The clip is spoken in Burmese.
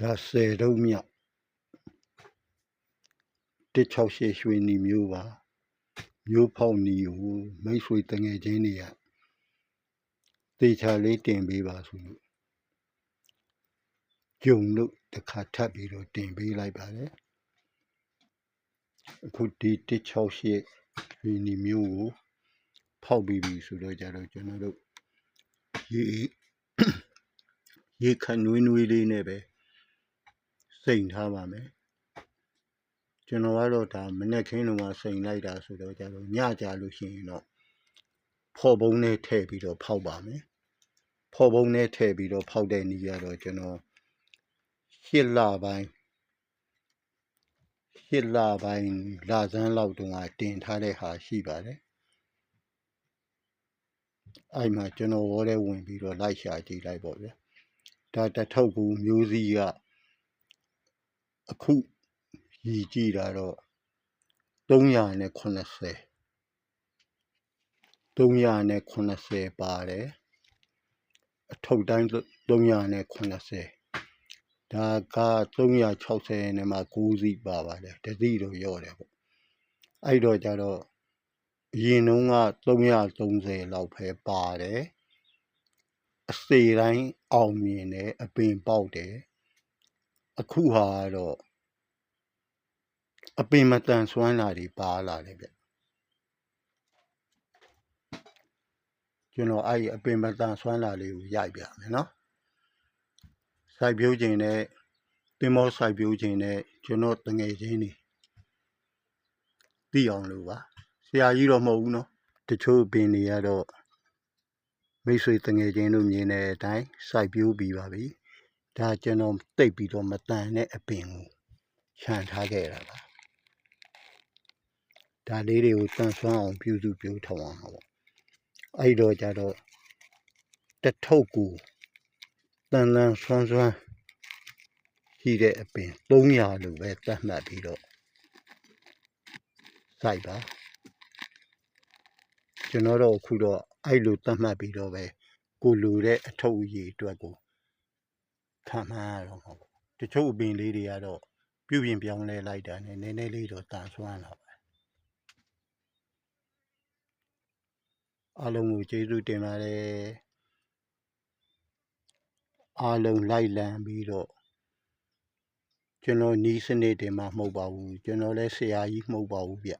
ဒါဆယ်တုံးမြောက်168ရွှေနီမျိုးပါမျိုးဖောက်နီကိုမိတ်ဆွေတငယ်ချင်းတွေကတေချာလေးတင်ပေးပါဆိုလို့ဂျုံလို့တစ်ခါထပ်ပြီးတော့တင်ပေးလိုက်ပါတယ်အခုဒီ168ရွှေနီမျိုးကိုဖောက်ပြီးပြီဆိုတော့ကြတော့ကျွန်တော်တို့ရေရေခနွေးနွေးလေးနဲ့ပဲ စိန်ထားပါမယ်ကျွန်တော်ကတော့ဒါမနေ့ခင်းလုံးကစိန်လိုက်တာဆိုတော့ကြတော့ညကြလို့ရှိရင်တော့ဖော်ပုံးနဲ့ထည့်ပြီးတော့ဖောက်ပါမယ်ဖော်ပုံးနဲ့ထည့်ပြီးတော့ဖောက်တဲ့နေ့ကတော့ကျွန်တော်ရှစ်လပိုင်းရှစ်လပိုင်းလာစမ်းလောက်တုန်းကတင်ထားတဲ့ဟာရှိပါတယ်အဲ့မှာကျွန်တော်ဝေါ်တဲ့ဝင်ပြီးတော့လိုက်ရှာကြည့်လိုက်ပေါ့ဗျာဒါတထုပ်ကူမျိုးစည်းက အခုရည်ကြည့်တာတော့380 380ပါတယ်အထုပ်တိုင်း380ဒါက360နဲ့မှ9စီးပါပါတယ်တစ်စီးတော့ရော့တယ်ပေါ့အဲ့တော့ကြတော့အရင်တုန်းက330လောက်ပဲပါတယ်အစေတိုင်းအောင်မြင်တယ်အပင်ပေါက်တယ် အခုဟာကတော့အပင်မတန်ဆွမ်းလာတွေပါလာတယ်ဗျကျွန်တော်အဲ့ဒီအပင်မတန်ဆွမ်းလာလေးကိုရိုက်ပြမယ်နော်စိုက်ပျိုးခြင်းနဲ့တင်မောစိုက်ပျိုးခြင်းနဲ့ကျွန်တော်တငယ်ချင်းတွေသိအောင်လို့ပါဆရာကြီးတော့မဟုတ်ဘူးနော်တချို့ပင်တွေကတော့မိတ်ဆွေတငယ်ချင်းတို့မြင်တဲ့အတိုင်းစိုက်ပျိုးပြီးပါပြီ ဒါကျွန်တော်တိတ်ပြီးတော့မတန်တဲ့အပင်ကိုခြံထားခဲ့တာပါဒါလေးတွေကိုတန်ဆွမ်းအောင်ပြုစုပြုထောင်အောင်ပါပေါ့အဲ့တော့ကြတော့တထုပ်ကိုတန်တန်ဆွမ်းဆွမ်းရှိတဲ့အပင်300လို့ပဲသတ်မှတ်ပြီးတော့စိုက်ပါကျွန်တော်တို့အခုတော့အဲ့လိုသတ်မှတ်ပြီးတော့ပဲကိုလူတဲ့အထုပ်အရည်အတွက်ကို ခံမှန်းရတော့မှာပေါ့တချို့အပင်လေးတွေကတော့ပြုပြင်ပြောင်းလဲလိုက်တာနဲ့နည်းနည်းလေးတော့တန်ဆွမ်းလာပါအားလုံးကိုကျေးဇူးတင်ပါတယ်အားလုံးလိုက်လံပြီးတော့ကျွန်တော်နီးစနစ်တင်မှမဟုတ်ပါဘူးကျွန်တော်လည်းဆရာကြီးမဟုတ်ပါဘူးဗျ